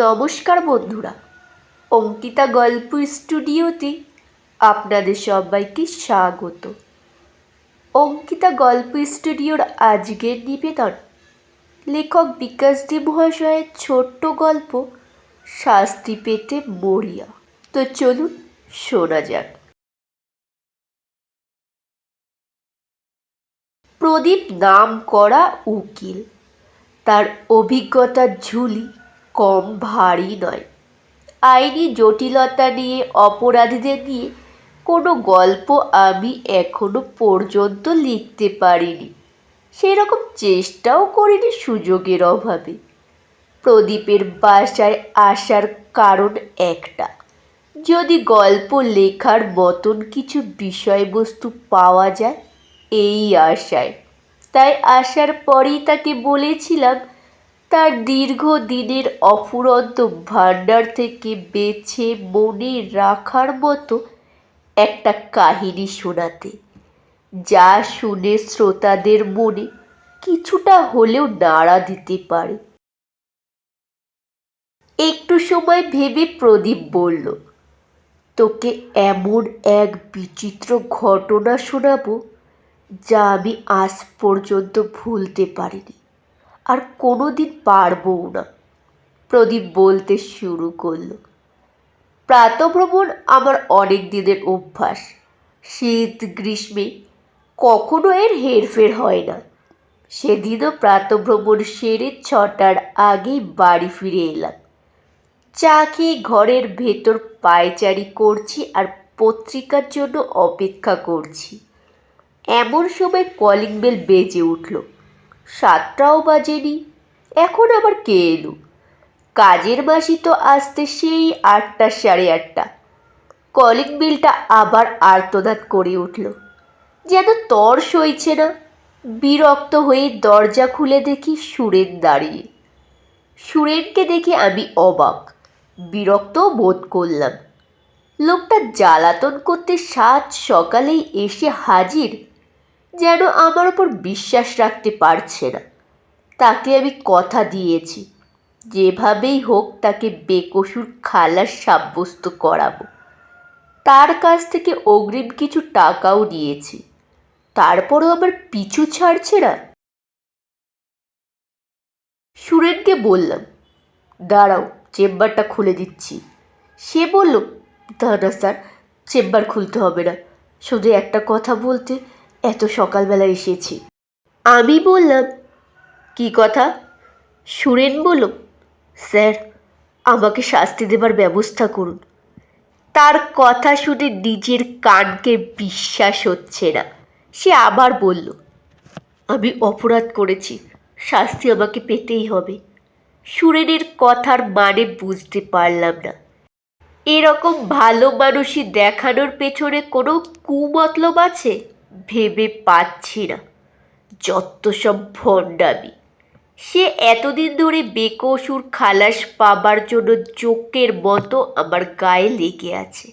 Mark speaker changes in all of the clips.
Speaker 1: নমস্কার বন্ধুরা, অঙ্কিতা গল্প স্টুডিওতে আপনাদের সবাইকে স্বাগত। অঙ্কিতা গল্প স্টুডিওর আজকের নিবেদন, লেখক বিকাশ দে মহাশয়ের ছোট্ট গল্প শাস্তি পেতে মরিয়া। তো চলুন শোনা যাক। প্রদীপ নাম করা উকিল, তার অভিজ্ঞতার ঝুলি কম ভারী নয়। আইনি জটিলতা নিয়ে, অপরাধীদের নিয়ে কোনো গল্প আমি এখনও পর্যন্ত লিখতে পারিনি। সেরকম চেষ্টাও করিনি সুযোগের অভাবে। প্রদীপের বাসায় আসার কারণ একটা। যদি গল্প লেখার মতন কিছু বিষয়বস্তু পাওয়া যায়, এই আশায়। তাই আসার পরেই তাকে বলেছিলাম তার দীর্ঘ দিনের অফুরন্ত ভাণ্ডার থেকে বেছে মনে রাখার মতো একটা কাহিনী শোনাতে। যা শুনে শ্রোতাদের মনে কিছুটা হলেও নাড়া দিতে পারে। একটু সময় ভেবে প্রদীপ বলল, তোকে এমন এক বিচিত্র ঘটনা শোনাবো যা আমি আজ পর্যন্ত ভুলতে পারিনি। আর কোনো দিন পারবও না। প্রদীপ বলতে শুরু করল, প্রাতভ্রমণ আমার অনেক দিনের অভ্যাস। শীত, গ্রীষ্মে কখনো এর হেরফের হয় না। সেদিনও প্রাতভ্রমণ সেরে ছটার আগেই বাড়ি ফিরে এলাম। চা খেয়ে ঘরের ভেতর পায়চারি করছি আর পত্রিকার জন্য অপেক্ষা করছি। এমন সময় কলিং বেল বেজে উঠল। সাতটাও বাজেনি। এখন আবার কে এলো? কাজের মাসি তো আসতে সেই আটটা সাড়ে আটটা। কলিং বেলটা আবার আর্তনাদ করে উঠল। যেন তর সইছে না। বিরক্ত হয়ে দরজা খুলে দেখি সুরেন দাঁড়িয়ে। সুরেনকে দেখে আমি অবাক বিরক্ত বোধ করলাম। লোকটা জ্বালাতন করতে সাত সকালেই এসে হাজির যেন আমার ওপর বিশ্বাস রাখতে পারছে না। তাকে আমি কথা দিয়েছি। যেভাবেই হোক তাকে বেকসুর খালাস সাব্যস্ত করাবো। তার কাছ থেকে অগ্রিম কিছু টাকাও নিয়েছি। তারপরও আবার পিছু ছাড়ছে না? সুরেনকে বললাম, দাঁড়াও, চেম্বারটা খুলে দিচ্ছি। সে বলল দাদা স্যার, চেম্বার খুলতে হবে না। শুধু একটা কথা বলতে এত সকালবেলা এসেছি। আমি বললাম, কি কথা? সুরেন বলল, স্যার, আমাকে শাস্তি দেবার ব্যবস্থা করুন। তার কথা শুনে নিজের কানকে বিশ্বাস হচ্ছে না। সে আবার বলল, আমি অপরাধ করেছি, শাস্তি আমাকে পেতেই হবে। সুরেনের কথার মানে বুঝতে পারলাম না। এরকম ভালো মানুষই দেখানোর পেছনে কোনো কুমতলব আছে? ভেবে পাচ্ছি না। যত সব ভণ্ডামি। সে এতদিন ধরে বেকসুর খালাস পাবার জন্য চোখের মতো আমার গায়ে লেগে আছে।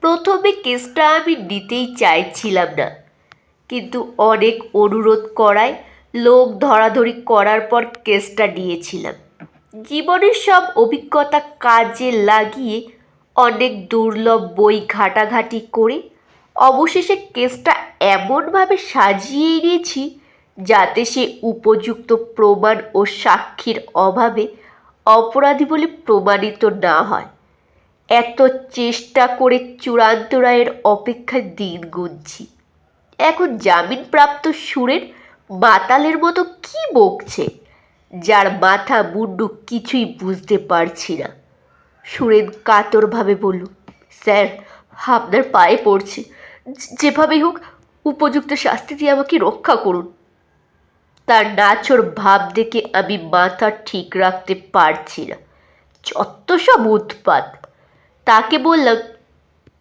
Speaker 1: প্রথমে কেসটা আমি নিতেই চাইছিলাম না। কিন্তু অনেক অনুরোধ করায় লোক ধরাধরি করার পর কেসটা নিয়েছিলাম। জীবনের সব অভিজ্ঞতা কাজে লাগিয়ে অনেক দুর্লভ বই ঘাটাঘাটি করে অবশেষে কেসটা এমনভাবে সাজিয়ে নিয়েছি যাতে সে উপযুক্ত প্রমাণ ও সাক্ষীর অভাবে অপরাধী বলে প্রমাণিত না হয়। এত চেষ্টা করে চূড়ান্ত রায়ের অপেক্ষায় দিন গুনছি। এখন জামিনপ্রাপ্ত সুরের মাতালের মতো কি বকছে, যার মাথা মুন্ডু কিছুই বুঝতে পারছি না। সুরেন কাতরভাবে বলল, স্যার, আপনার পায়ে পড়ছে। যেভাবেই হোক, উপযুক্ত শাস্তি দিয়ে আমাকে রক্ষা করুন। তার নাচর ভাব দেখে আমি মাথা ঠিক রাখতে পারছি না। যত সব উৎপাত, তাকে বললাম,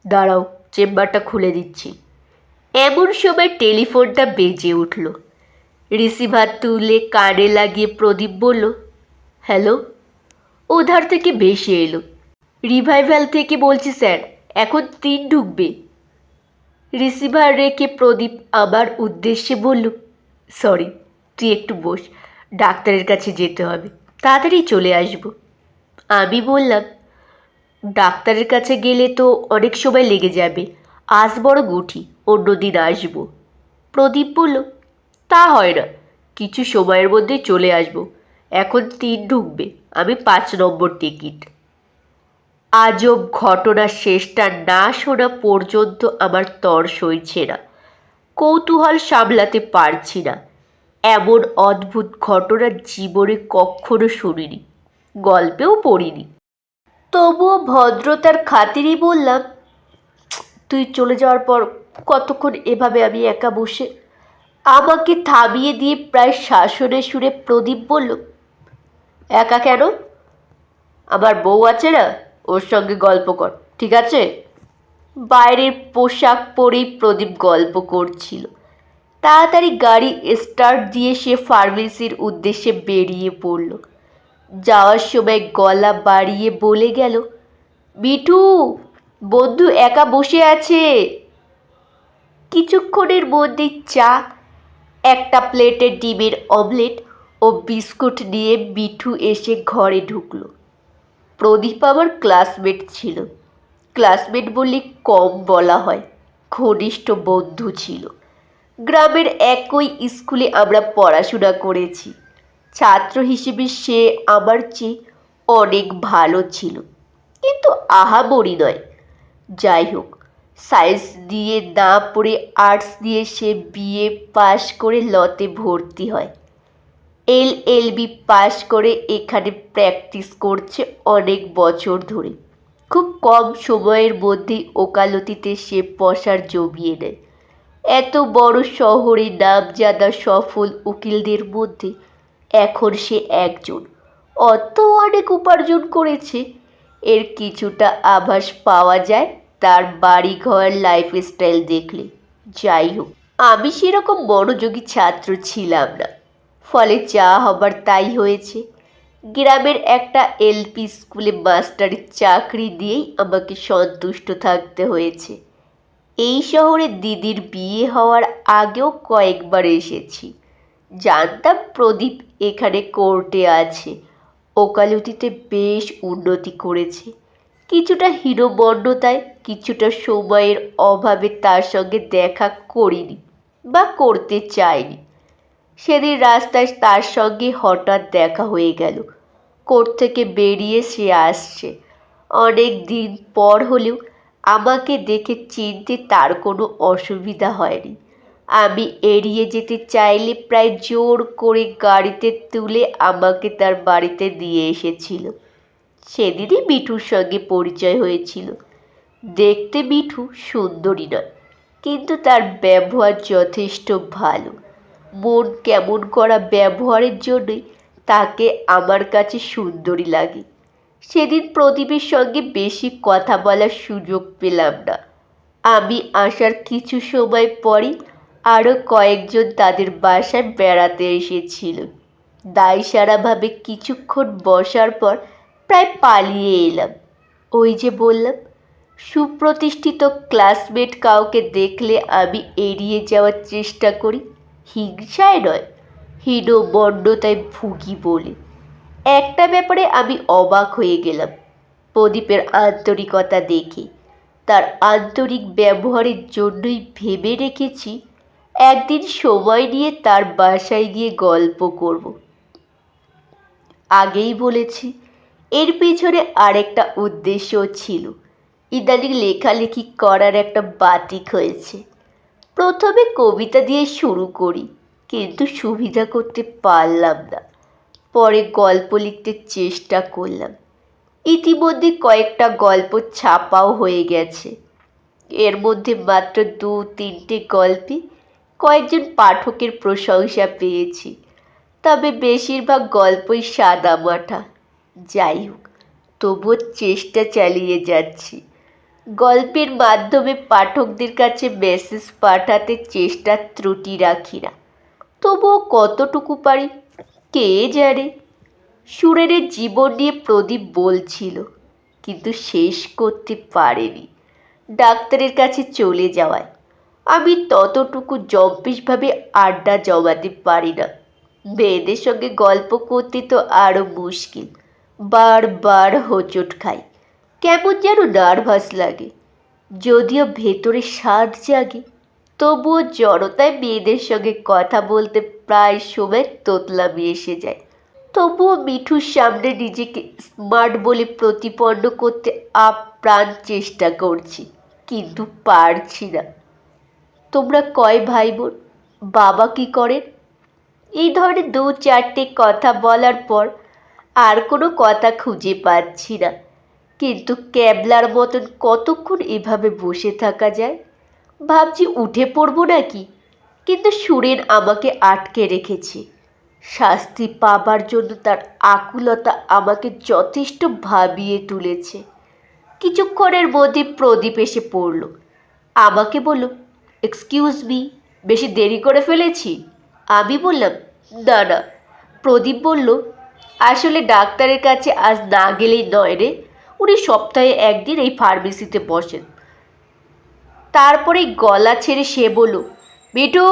Speaker 1: দাঁড়াও, চেম্বারটা খুলে দিচ্ছি। এমন সময় টেলিফোনটা বেজে উঠল। রিসিভার তুলে কানে লাগিয়ে প্রদীপ বলল, হ্যালো? ওধার থেকে বেশি এলো। রিভাইভাল থেকে বলছি, স্যার, এখন তিন ঢুকবে। রিসিভার রেখে প্রদীপ আমার উদ্দেশ্যে বলল সরি তুই একটু বস, ডাক্তারের কাছে যেতে হবে, তাড়াতাড়ি চলে আসব। আমি বললাম, ডাক্তারের কাছে গেলে তো অনেক সময় লেগে যাবে, আজ বড় গুঠি অন্য দিন আসব। প্রদীপ বলল, তা হয় না, কিছু সময়ের মধ্যে চলে আসব, এখন তিন ঢুকবে, আমি পাঁচ নম্বর টিকিট। আজব ঘটনার শেষটা না শোনা পর্যন্ত আমার তর সইছে না। কৌতূহল সামলাতে পারছি না। এমন অদ্ভুত ঘটনা জীবনে কখনো শুনিনি, গল্পেও পড়িনি। তবুও ভদ্রতার খাতিরই বললাম, তুই চলে যাওয়ার পর কতক্ষণ এভাবে আমি একা বসে? আমাকে থামিয়ে দিয়ে প্রায় শাসনের সুরে প্রদীপ বলল, একা কেন? আমার বউ আছে না? ওর সঙ্গে গল্প কর, ঠিক আছে? বাইরের পোশাক পরেই প্রদীপ গল্প করছিল। তাড়াতাড়ি গাড়ি স্টার্ট দিয়ে সে ফার্মেসির উদ্দেশ্যে বেরিয়ে পড়ল। যাওয়ার সময় গলা বাড়িয়ে বলে গেল, মিঠু, বন্ধু একা বসে আছে। কিছুক্ষণের মধ্যেই চা, একটা প্লেটে ডিমের অমলেট ও বিস্কুট নিয়ে মিঠু এসে ঘরে ঢুকলো। প্রদীপ আমার ক্লাসমেট ছিল। ক্লাসমেট বললে কম বলা হয়, ঘনিষ্ঠ বন্ধু ছিল। গ্রামের একই স্কুলে আমরা পড়াশোনা করেছি। ছাত্র হিসেবে সে আমার চেয়ে অনেক ভালো ছিল। কিন্তু আহামরি নয়। যাই হোক, সায়েন্স দিয়ে না পড়ে আর্টস দিয়ে সে বিএ পাশ করে লতে ভর্তি হয়। এল এল বি পাশ করে এখানে প্র্যাকটিস করছে অনেক বছর ধরে। খুব কম সময়ের মধ্যেই ওকালতিতে সে পশার জমিয়ে নেয়। এত বড় শহরে নামজাদা সফল উকিলদের মধ্যে এখন সে একজন। অত অনেক উপার্জন করেছে। এর কিছুটা আভাস পাওয়া যায় তার বাড়িঘর লাইফস্টাইল দেখলে। যাই হোক, আমি সেরকম মনোযোগী ছাত্র ছিলাম না। ফলে যা হবার তাই হয়েছে। গ্রামের একটা এলপি স্কুলে মাস্টারের চাকরি দিয়েই আমাকে সন্তুষ্ট থাকতে হয়েছে। এই শহরে দিদির বিয়ে হওয়ার আগেও কয়েকবার এসেছি। জানতাম প্রদীপ এখানে কোর্টে আছে। ওকালতিতে বেশ উন্নতি করেছে। কিছুটা হীনবন্যতায় কিছুটা সময়ের অভাবে তার সঙ্গে দেখা করিনি বা করতে চাইনি। সেদিন রাস্তায় তার সঙ্গে হঠাৎ দেখা হয়ে গেল। কোর্ট থেকে বেরিয়ে সে আসছে। অনেক দিন পর হলেও আমাকে দেখে চিনতে তার কোনো অসুবিধা হয়নি। আমি এড়িয়ে যেতে চাইলে প্রায় জোর করে গাড়িতে তুলে আমাকে তার বাড়িতে দিয়ে এসেছিল। সেদিনই মিঠুর সঙ্গে পরিচয় হয়েছিল। দেখতে মিঠু সুন্দরী নয়, কিন্তু তার ব্যবহার যথেষ্ট ভালো। মন কেমন করা ব্যবহারের জন্যই তাকে আমার কাছে সুন্দরী লাগে। সেদিন প্রদীপের সঙ্গে বেশি কথা বলার সুযোগ পেলাম না। আমি আসার কিছু সময় পরই আরও কয়েকজন তাদের বাসায় বেড়াতে এসেছিল দায়সারাভাবে কিছুক্ষণ বসার পর প্রায় পালিয়ে এলাম। ওই যে বললাম, সুপ্রতিষ্ঠিত ক্লাসমেট কাউকে দেখলে আমি এড়িয়ে যাওয়ার চেষ্টা করি। হিংসায় নয়। হীনবন্যতায় ভুগি বলে। একটা ব্যাপারে আমি অবাক হয়ে গেলাম। প্রদীপের আন্তরিকতা দেখে, তার আন্তরিক ব্যবহারের জন্যই ভেবে রেখেছি, একদিন সময় নিয়ে তার বাসায় গিয়ে গল্প করব। আগেই বলেছি, এর পেছনে আরেকটা উদ্দেশ্য ছিল। ইদানিং লেখালেখি করার একটা বাতিক হয়েছে। প্রথমে কবিতা দিয়ে শুরু করি, কিন্তু সুবিধা করতে পারলাম না। পরে গল্প লিখতে চেষ্টা করলাম। ইতিমধ্যে কয়েকটা গল্প ছাপাও হয়ে গেছে। এর মধ্যে মাত্র দু, তিনটে গল্পে কয়েকজন পাঠকের প্রশংসা পেয়েছি। তবে বেশিরভাগ গল্পই সাদা মাঠা যাই হোক, তবুও চেষ্টা চালিয়ে যাচ্ছি। গল্পের মাধ্যমে পাঠকদের কাছে মেসেজ পাঠাতে চেষ্টা ত্রুটি রাখি না। তবুও কতটুকু পারি, কে জানে? সুরেনের জীবন নিয়ে প্রদীপ বলছিল, কিন্তু শেষ করতে পারেনি। ডাক্তারের কাছে চলে যাওয়ায়। আমি ততটুকু জম্পিসভাবে আড্ডা জমাতে পারি না। মেয়েদের সঙ্গে গল্প করতে তো আরও মুশকিল। বারবার হোঁচট খাই। কেমন যেন নার্ভাস লাগে। যদিও ভেতরে স্বাদ জাগে, তবুও জড়তায় মেয়েদের সঙ্গে কথা বলতে প্রায় সময় তোতলামি এসে যায়। তবুও মিঠুর সামনে নিজেকে স্মার্ট বলে প্রতিপন্ন করতে আপ্রাণ চেষ্টা করছি, কিন্তু পারছি না। তোমরা কয় ভাই বোন বাবা কি করেন? এই ধরনের দু চারটে কথা বলার পর আর কোনো কথা খুঁজে পাচ্ছি না। কিন্তু ক্যাবলার মতন কতক্ষণ এভাবে বসে থাকা যায়? ভাবছি উঠে পড়ব নাকি? কিন্তু সুরেন আমাকে আটকে রেখেছে। শাস্তি পাবার জন্য তার আকুলতা আমাকে যথেষ্ট ভাবিয়ে তুলেছে। কিছুক্ষণের মধ্যে প্রদীপ এসে পড়ল। আমাকে বলল এক্সকিউজ মি বেশি দেরি করে ফেলেছি? আমি বললাম, না না। প্রদীপ বলল, আসলে ডাক্তারের কাছে আজ না গেলেই নয় রে। উনি সপ্তাহে একদিন এই ফার্মেসিতে বসেন তারপরে গলা ছেড়ে সে বলল, মিঠু,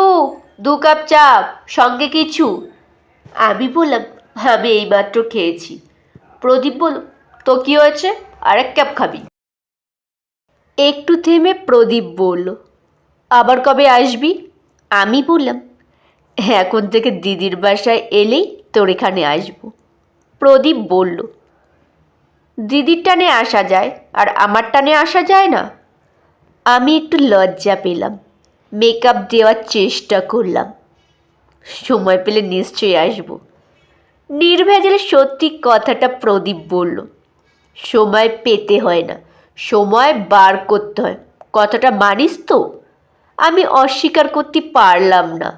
Speaker 1: দু কাপ চা, সঙ্গে কিছু? আমি বললাম, আমি এইমাত্র খেয়েছি। প্রদীপ বলল, তো কী হয়েছে? আরেক কাপ খাবি? একটু থেমে প্রদীপ বলল, আবার কবে আসবি? আমি বললাম, এখন থেকে দিদির বাসায় এলেই তোর এখানে আসব। প্রদীপ বলল দিদির টানে আসা যায় আর আমার টানে আসা যায় না। আমি একটু লজ্জা পেলাম মেকআপ দেওয়ার চেষ্টা করলাম। সময় পেলে নিশ্চয়ই আসব। নির্ভেজালে সত্যি কথাটা প্রদীপ বলল, সময় পেতে হয় না, সময় বার করতে হয়। কথাটা মানিস তো? আমি অস্বীকার করতে পারলাম না,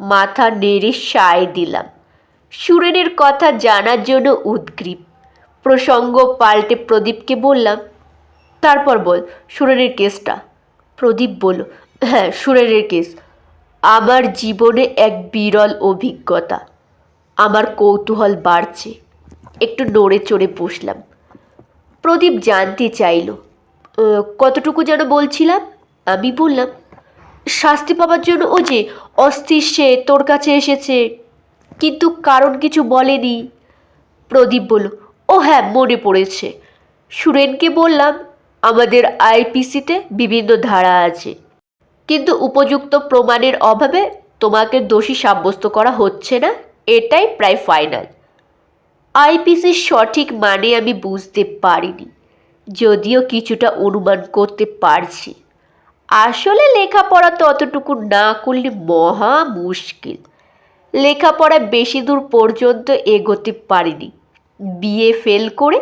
Speaker 1: মাথা নেড়ে সায় দিলাম। সুরেনের কথা জানার জন্য উদ্গ্রীব। প্রসঙ্গ পাল্টে প্রদীপকে বললাম, তারপর বল, সুরেনের কেসটা। প্রদীপ বলল হ্যাঁ সুরেনের কেস। আমার জীবনে এক বিরল অভিজ্ঞতা। আমার কৌতূহল বাড়ছে। একটু নড়ে চড়ে বসলাম। প্রদীপ জানতে চাইল কতটুকু যেন বলছিলাম? আমি বললাম, শাস্তি পাওয়ার জন্য ও যে অস্থির সে তোর কাছে এসেছে, কিন্তু কারণ কিছু বলেনি। প্রদীপ বলল ও হ্যাঁ মনে পড়েছে। সুরেনকে বললাম, আমাদের আইপিসিতে বিভিন্ন ধারা আছে। কিন্তু উপযুক্ত প্রমাণের অভাবে তোমাকে দোষী সাব্যস্ত করা হচ্ছে না। এটাই প্রায় ফাইনাল। আইপিসির সঠিক মানে আমি বুঝতে পারিনি। যদিও কিছুটা অনুমান করতে পারছি। আসলে লেখাপড়া ততটুকু না করলে মহা মুশকিল। লেখাপড়া বেশি দূর পর্যন্ত এগোতে পারিনি। বিএ ফেল করে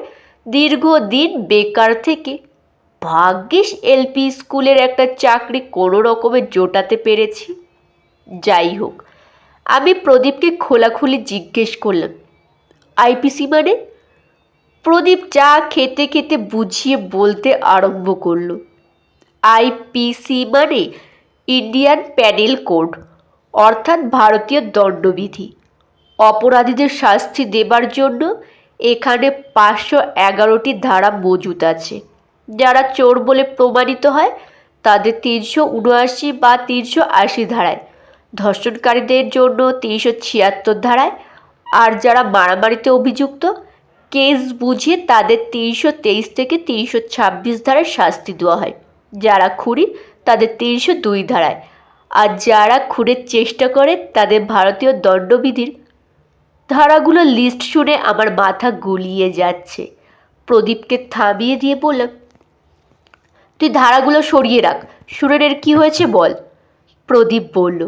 Speaker 1: দীর্ঘদিন বেকার থেকে ভাগ্যিস এলপি স্কুলের একটা চাকরি কোনো রকমে জোটাতে পেরেছি। যাই হোক, আমি প্রদীপকে খোলাখুলি জিজ্ঞেস করলাম আইপিসি মানে? প্রদীপ চা খেতে খেতে বুঝিয়ে বলতে আরম্ভ করল আইপিসি মানে ইন্ডিয়ান প্যানেল কোড, অর্থাৎ ভারতীয় দণ্ডবিধি। অপরাধীদের শাস্তি দেবার জন্য এখানে পাঁচশো এগারোটি ধারা মজুত আছে। যারা চোর বলে প্রমাণিত হয়, তাদের তিনশো উনআশি বা তিনশো আশি ধারায়। ধর্ষণকারীদের জন্য তিনশো ছিয়াত্তর ধারায়। আর যারা মারামারিতে অভিযুক্ত, কেস বুঝিয়ে তাদের তিনশো তেইশ থেকে তিনশো ছাব্বিশ ধারায় শাস্তি দেওয়া হয়। যারা খুনি, তাদের তিনশো দুই ধারায়। আর যারা খুনের চেষ্টা করে, তাদের ভারতীয় দণ্ডবিধির ধারাগুলো লিস্ট শুনে আমার মাথা গুলিয়ে যাচ্ছে। প্রদীপকে থামিয়ে দিয়ে বললাম, তুই ধারাগুলো সরিয়ে রাখ। সুরেনের কি হয়েছে বল। প্রদীপ বলল,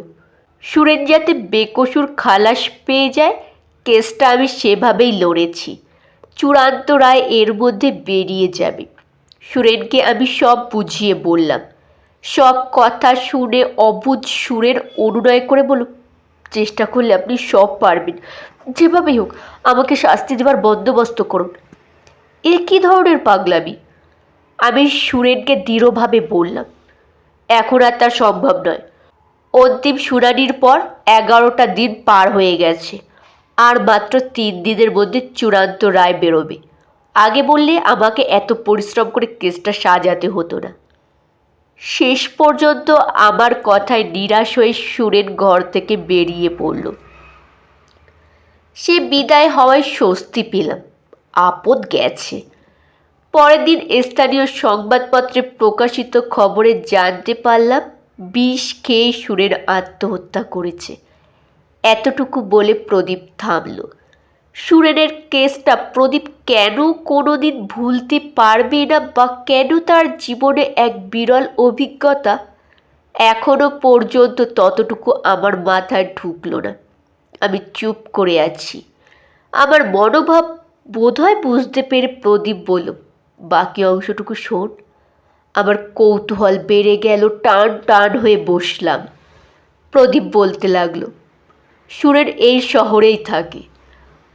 Speaker 1: সুরেন যাতে বেকসুর খালাস পেয়ে যায়, কেসটা আমি সেভাবেই লড়েছি। চূড়ান্ত রায় এর মধ্যে বেরিয়ে যাবে। সুরেনকে আমি সব বুঝিয়ে বললাম। সব কথা শুনে অবুঝ সুরের অনুনয় করে বলল, চেষ্টা করলে আপনি সব পারবেন। যেভাবেই হোক, আমাকে শাস্তি দেবার বন্দোবস্ত করুন। এ কী ধরনের পাগলামি? আমি সুরেনকে দৃঢ়ভাবে বললাম, এখন আর তা সম্ভব নয়। অন্তিম শুনানির পর এগারোটা দিন পার হয়ে গেছে, আর মাত্র তিন দিনের মধ্যে চূড়ান্ত রায় বেরোবে। আগে বললে আমাকে এত পরিশ্রম করে কেসটা সাজাতে হতো না। শেষ পর্যন্ত আমার কথায় নিরাশ হয়ে সুরেন ঘর থেকে বেরিয়ে পড়ল। সে বিদায় হওয়ায় স্বস্তি পেলাম, আপদ গেছে। পরের দিন স্থানীয় সংবাদপত্রে প্রকাশিত খবরে জানতে পারলাম, বিষ খেয়ে সুরের আত্মহত্যা করেছে। এতটুকু বলে প্রদীপ থামল। সুরেনের কেসটা প্রদীপ কেন কোনোদিন ভুলতে পারবে না বা কেন তার জীবনে এক বিরল অভিজ্ঞতা, এখনও পর্যন্ত ততটুকু আমার মাথায় ঢুকলো না। আমি চুপ করে আছি। আমার মনোভাব বোধহয় বুঝতে পেরে প্রদীপ বলল, বাকি অংশটুকু শোন। আমার কৌতূহল বেড়ে গেল, টান টান হয়ে বসলাম। প্রদীপ বলতে লাগল সুরের এই শহরেই থাকে।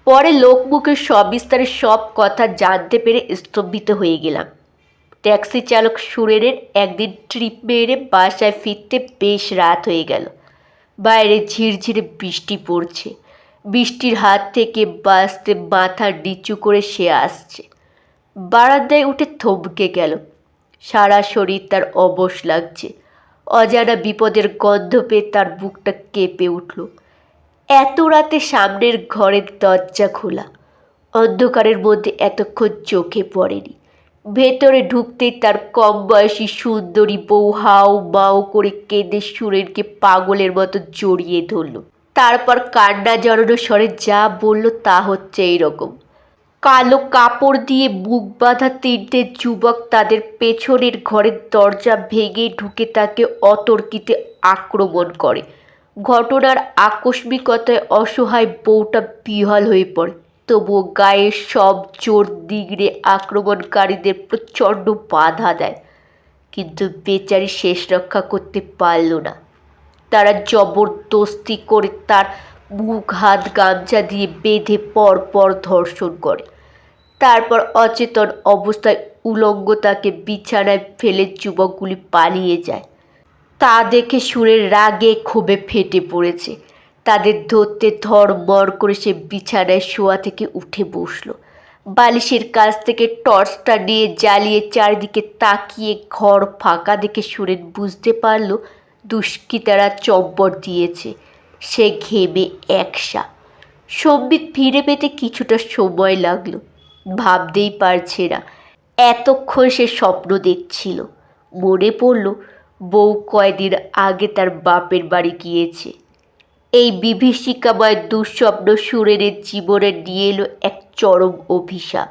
Speaker 1: পরে লোকমুখে সবিস্তারে সব কথা জানতে পেরে স্তম্ভিত হয়ে গেলাম। ট্যাক্সি চালক সুরেনের একদিন ট্রিপ মেরে বাসায় ফিরতে বেশ রাত হয়ে গেল। বাইরে ঝিরঝিরে বৃষ্টি পড়ছে। বৃষ্টির হাত থেকে বাঁচতে মাথা নিচু করে সে আসছে। বারান্দায় উঠে থমকে গেল। সারা শরীর তার অবশ লাগছে। অজানা বিপদের গন্ধ পেয়ে তার বুকটা কেঁপে উঠল। এত রাতে সামনের ঘরের দরজা খোলা। অন্ধকারের মধ্যে এতক্ষণ চোখে পড়েনি। ভেতরে ঢুকতেই তার কম বয়সী সুন্দরী বউ হাও মাও করে কেঁদে সুরেনকে পাগলের মতো জড়িয়ে ধরল। তারপর কান্না জড়ানো স্বরে যা বলল তা হচ্ছে এইরকম। কালো কাপড় দিয়ে মুখ বাঁধা তিনটে যুবক তাদের পেছনের ঘরের দরজা ভেঙে ঢুকে তাকে অতর্কিতে আক্রমণ করে। ঘটনার আকস্মিকতায় অসহায় বউটা বিহল হয়ে পড়ে। তবুও গায়ের সব জোর দিগড়ে আক্রমণকারীদের প্রচণ্ড বাধা দেয়। কিন্তু বেচারি শেষ রক্ষা করতে পারল না। তারা জবরদস্তি করে তার মুখ, হাত, গামছা দিয়ে বেঁধে পর পর ধর্ষণ করে। তারপর অচেতন অবস্থায় উলঙ্গ তাকে বিছানায় ফেলে যুবকগুলি পালিয়ে যায়। তা দেখে সুরের রাগে ক্ষোভে ফেটে পড়েছে। তাদের ধরতে ধরমর করে সে বিছানায় শোয়া থেকে উঠে বসল। বালিশের কাছ থেকে টর্চটা নিয়ে জ্বালিয়ে চারিদিকে তাকিয়ে ঘর ফাঁকা দেখে সুরেন বুঝতে পারল দুষ্কৃতারা চব্বর দিয়েছে। সে ঘেমে একসা। সম্বিত ফিরে পেতে কিছুটা সময় লাগল। ভাবতেই পারছে না। এতক্ষণ সে স্বপ্ন দেখছিল। মনে পড়ল বউ কয়দিন আগে তার বাপের বাড়ি গিয়েছে। এই বিভীষিকাময় দুঃস্বপ্ন সুরেনের জীবনে নিয়ে এলো এক চরম অভিশাপ।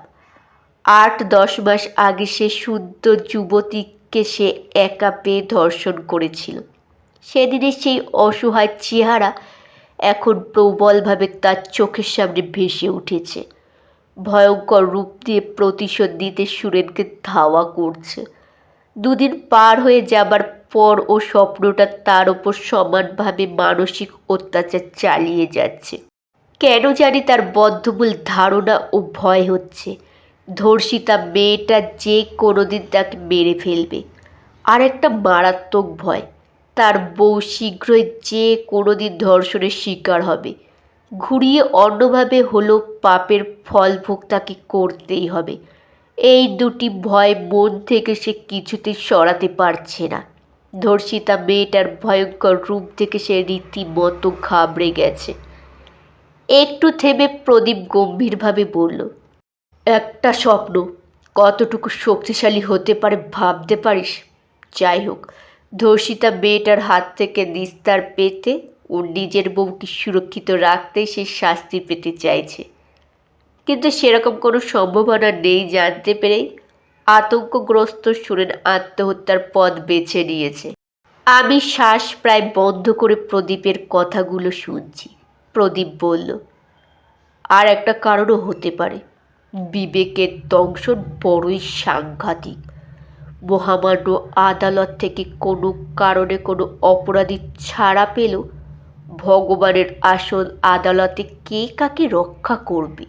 Speaker 1: আট দশ মাস আগে সে শুদ্ধ যুবতীকে সে একা পেয়ে ধর্ষণ করেছিল। সেদিনের সেই অসহায় চেহারা এখন প্রবলভাবে তার চোখের সামনে ভেসে উঠেছে। ভয়ঙ্কর রূপ দিয়ে প্রতিশোধ দিতে সুরেনকে ধাওয়া করছে। দুদিন পার হয়ে যাবার পর ও স্বপ্নটা তার ওপর সমানভাবে মানসিক অত্যাচার চালিয়ে যাচ্ছে। কেন জানি তার বদ্ধমূল ধারণা ও ভয় হচ্ছে। ধর্ষিতা মেয়েটা যে কোনোদিন তাকে মেরে ফেলবে। আর একটা মারাত্মক ভয়, তার বউ শীঘ্রই যে কোনোদিন ধর্ষণের শিকার হবে। ঘুরিয়ে অন্যভাবে হলো পাপের ফল ভোগ তাকে করতেই হবে। এই দুটি ভয় মন থেকে সে কিছুতে সরাতে পারছে না। ধর্ষিতা মেয়েটার ভয়ঙ্কর রূপ থেকে সে রীতিমতো ঘাবড়ে গেছে। একটু থেমে প্রদীপ গম্ভীরভাবে বলল, একটা স্বপ্ন, কতটুকু শক্তিশালী হতে পারে ভাবতে পারিস? যাই হোক, ধর্ষিতা মেয়েটার হাত থেকে নিস্তার পেতে ও নিজের বউকে সুরক্ষিত রাখতে সে শাস্তি পেতে চাইছে। কিন্তু সেরকম কোনো সম্ভাবনা নেই জানতে পেরেই আতঙ্কগ্রস্ত সুরেন আত্মহত্যার পথ বেছে নিয়েছে। আমি শ্বাস প্রায় বন্ধ করে প্রদীপের কথাগুলো শুনছি। প্রদীপ বলল, আর একটা কারণও হতে পারে। বিবেকের দংশন বড়ই সাংঘাতিক। মহামান্য আদালত থেকে কোনো কারণে কোনো অপরাধী ছাড়া পেল ভগবানের আসল আদালতে কে কাকে রক্ষা করবে?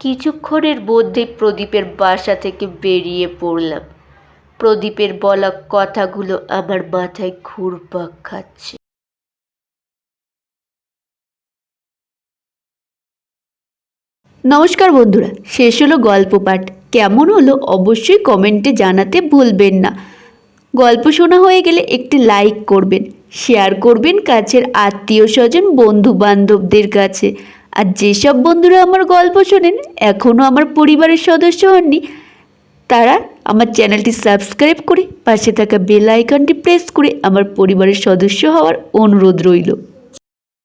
Speaker 1: কিছুক্ষণের মধ্যে প্রদীপের বাসা থেকে বেরিয়ে পড়লাম। প্রদীপের বলা কথাগুলো আমার মাথায় ঘুরপাক খাচ্ছে।
Speaker 2: নমস্কার বন্ধুরা, শেষ হলো গল্প পাঠ। কেমন হলো অবশ্যই কমেন্টে জানাতে ভুলবেন না। গল্প শোনা হয়ে গেলে একটি লাইক করবেন, শেয়ার করবেন কাছের আত্মীয় স্বজন বন্ধু বান্ধবদের কাছে। আর যেসব বন্ধুরা আমার গল্প শোনেন এখনও আমার পরিবারের সদস্য হননি, তারা আমার চ্যানেলটি সাবস্ক্রাইব করে পাশে থাকা বেল আইকনটি প্রেস করে আমার পরিবারের সদস্য হওয়ার অনুরোধ রইল।